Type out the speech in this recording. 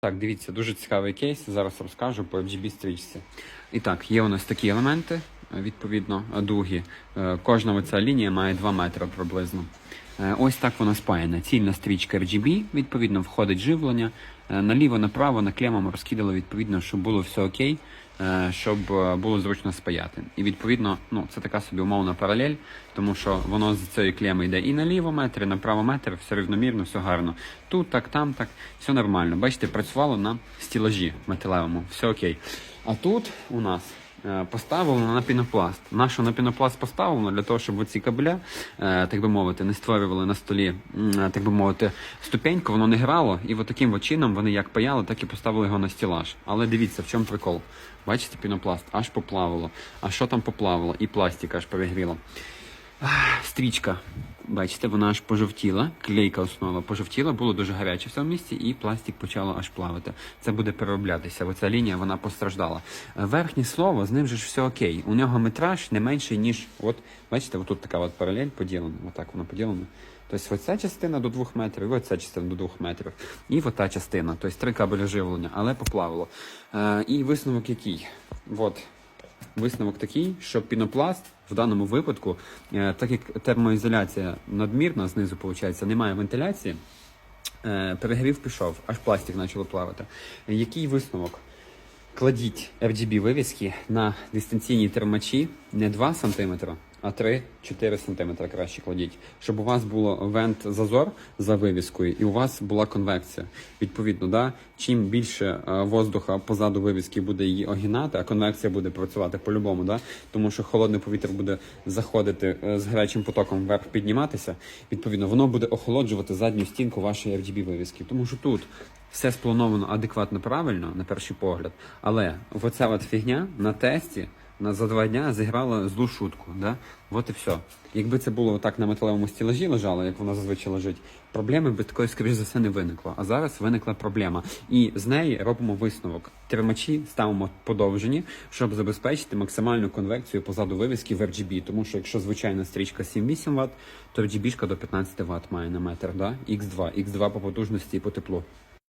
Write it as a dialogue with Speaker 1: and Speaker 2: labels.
Speaker 1: Так, дивіться, дуже цікавий кейс. Зараз розкажу по FGB стрічці. І так, є у нас такі елементи, відповідно, дуги. Е, Кожна оця лінія має 2 метри приблизно. Е, Ось так вона спаяна. Цільна стрічка RGB, відповідно, входить живлення. Е, Наліво, направо, на клемам розкидали, відповідно, щоб було все окей, щоб було зручно спаяти. І відповідно, ну, це така собі умовна паралель, тому що воно з цієї клеми йде і наліво метр, і направо метр, все рівномірно, все гарно. Тут так, там так, все нормально. Бачите, працювало на стілажі металевому, все окей. А тут у нас поставлено на пінопласт. Нащо на пінопласт поставлено? Для того, щоб оці кабеля, е, так би мовити, не створювали на столі, е, так би мовити, ступеньку, воно не грало, і от таким от чином вони як паяли, так і поставили його на стілаж. Але дивіться, в чому прикол. Бачите, пінопласт аж поплавило. А що там поплавило? І пластик аж перегріло. Стрічка. Бачите, вона аж пожовтіла, клейка основа пожовтіла, було дуже гаряче в цьому місці, і пластик почало аж плавати. Це буде перероблятися. Оця лінія вона постраждала. Е, Верхнє слово, з ним же ж все окей. У нього метраж не менший, ніж. От, бачите, отут така от паралель поділена. Отак воно поділено. Тобто оця частина до 2 метрів, і оця частина до 2 метрів. І ота частина, тобто три кабелі живлення, але поплавило. Е, і висновок який? От. Висновок такий, що пінопласт в даному випадку, е, так як термоізоляція надмірна, знизу виходить, немає вентиляції, е, перегрів пішов, аж пластик почало плавати. Який висновок? Кладіть RGB вивіски на дистанційні термачі не 2 см, а 3-4 см краще кладіть, щоб у вас було вент зазор за вивіскою, і у вас була конвекція. Відповідно, да, чим більше е, воздуха позаду вивіски буде її огинати, а конвекція буде працювати по-любому, да, тому що холодне повітря буде заходити е, з гарячим потоком вверх підніматися. Відповідно, воно буде охолоджувати задню стінку вашої RGB вивіски. Тому що тут все сплановано адекватно правильно, на перший погляд, але оця от фігня на тесті за два дня зіграла злу шутку. Да? От і все. Якби це було так на металевому стілажі лежало, як воно зазвичай лежить, проблеми би такої, скоріш за все, не виникло. А зараз виникла проблема. І з неї робимо висновок. Тримачі ставимо подовжені, щоб забезпечити максимальну конвекцію позаду вивіски в RGB. Тому що якщо звичайна стрічка 7-8 Вт, то RGB до 15 Вт має на метр. Да? X2, X2 по потужності і по теплу.